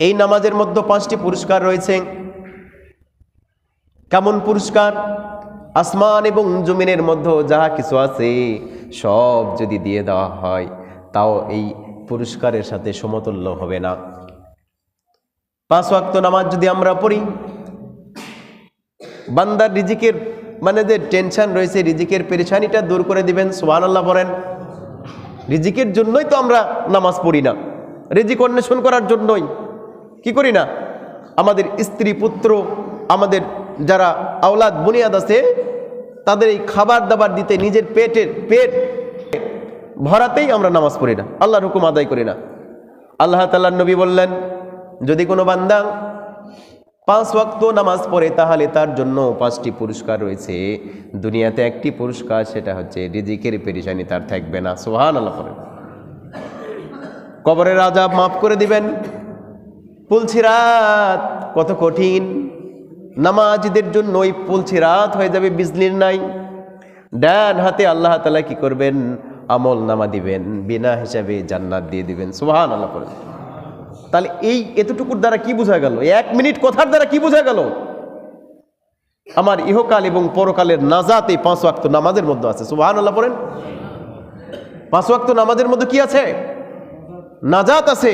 এই নামাজের মধ্যে পাঁচটি পুরস্কার রয়েছে। কেমন পুরস্কার? আসমান এবং জমিনের মধ্যে যাহা কিছু আছে, সব যদি দিয়ে দেওয়া হয়, তাও এই পুরস্কারের সাথে সমতুল্য হবে না। পাঁচ ওয়াক্ত নামাজ যদি আমরা পড়ি, বান্দার রিজিকের মানে যে টেনশন রয়েছে, রিজিকের পেরেশানিটা দূর করে দিবেন সোহান আল্লাহ বলেন। রিজিকের জন্যই তো আমরা নামাজ পড়ি না। রিজিক অন্বেষণ করার জন্যই। কি করি না? আমাদের স্ত্রী, পুত্র, আমাদের যারা আওলাদ, বুনিয়াদ আছে, তাদের এই খাবার দাবার দিতে, নিজের পেটের পেট ভরাতেই আমরা নামাজ পড়ি না। আল্লাহর হুকুম আদায় করি না। আল্লাহ তাল্লাহ নবী বললেন, যদি কোনো বান্দা পাঁচ ওয়াক্ত নামাজ পড়ে, তাহলে তার জন্য পাঁচটি পুরস্কার রয়েছে। দুনিয়াতে একটি পুরস্কার, সেটা হচ্ছে রিজিকের পেরেশানি, তার থাকবে না। সোহান আল্লাহ করেন কবরের আজাব মাফ করে দিবেন। পুলছিরাত কত কঠিন। নামাজিদের জন্য ওই পুলছিরাত হয়ে যাবে, বিজলির নাই। ডান হাতে আল্লাহ তালা কি করবেন? আমল নামা দিবেন, বিনা হিসাবে জান্নাত দিয়ে দিবেন। সোহান আল্লাহ করেন তাহলে এই এতটুকুর দ্বারা কি বোঝা গেল? এক মিনিট কথার দ্বারা কি বোঝা গেল? আমার ইহকাল এবং পরকালের নাজাত এই পাঁচ ওয়াক্ত নামাজের মধ্যে আছে। সুবাহান আল্লাহ পড়েন। পাঁচ ওয়াক্ত নামাজের মধ্যে কি আছে? নাজাত আছে।